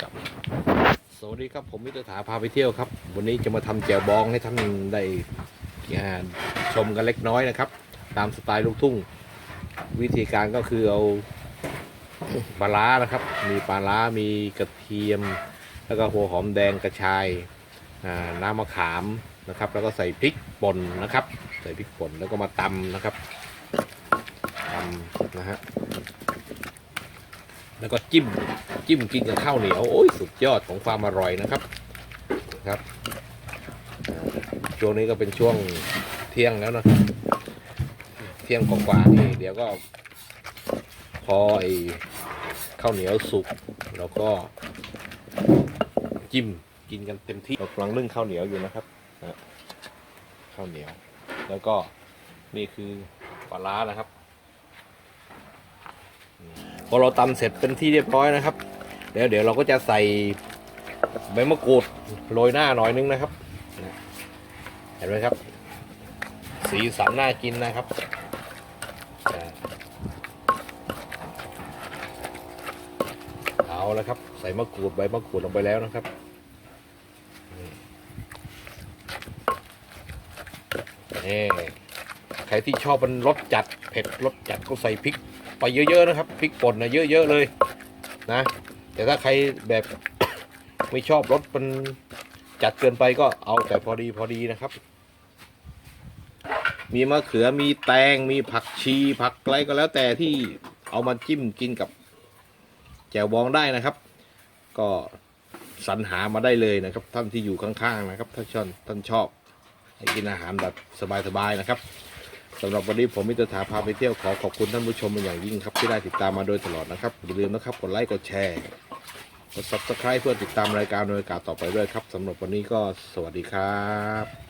ครับสวัสดีครับผมมิตรถาพาไปเที่ยวครับ วันนี้จะมาทำแจ่วบองให้ท่านได้ชมกันเล็กน้อยนะครับ ตามสไตล์ลูกทุ่ง วิธีการก็คือเอาปลาร้านะครับ มีปลาร้ามีกระเทียม แล้วก็หัวหอมแดงกระชายน้ำมะขามนะครับ แล้วก็ใส่พริกป่นนะครับ ใส่พริกป่นแล้วก็มาตำนะครับตำนะฮะ แล้วก็จิ้มจิ้มกินกับข้าวเหนียวโอ้ยสุดยอดของความอร่อยนะครับครับ ช่วงนี้ก็เป็นช่วงเที่ยงแล้วนะเที่ยงกว่าๆนี่เดี๋ยวก็ พอไอ้ข้าวเหนียวสุกแล้วก็ จิ้มกินกันเต็มที่เรากำลังนึ่งข้าวเหนียวอยู่นะครับข้าวเหนียว แล้วก็นี่คือปลาร้านะครับ พอเราตำเสร็จเป็นที่เรียบร้อยนะครับ เดี๋ยวเดี๋ยวเราก็จะใส่ใบมะกรูดโรยหน้าหน่อยนึงนะครับเห็นไหมครับ สีสันน่ากินนะครับเอาแล้วครับ ใส่มะกรูดใบมะกรูดลงไปแล้วนะครับนี่ใครที่ชอบมันรสจัด เผ็ดรสจัดก็ใส่พริก ไปเยอะๆนะครับพริกป่นนะเยอะๆเลยนะ แต่ถ้าใครแบบไม่ชอบรสมันจัดเกินไปก็เอาแต่พอดีพอดีนะครับ มีมะเขือมีแตงมีผักชีผักอะไรก็แล้วแต่ที่เอามาจิ้มกินกับแจ่วบองได้นะครับ ก็สรรหามาได้เลยนะครับ ท่านที่อยู่ข้างๆนะครับ ถ้าชอบท่านชอบให้กินอาหารแบบสบายๆนะครับ สำหรับวันนี้ผมมิตรถาพาไปเที่ยวขอขอบคุณท่านผู้ชมเป็นอย่างยิ่งครับที่ได้ติดตามมาโดยตลอดนะครับอย่าลืมนะครับกดไลค์กดแชร์กด subscribe เพื่อติดตามรายการโดยการต่อไปด้วยครับสำหรับวันนี้ก็สวัสดีครับ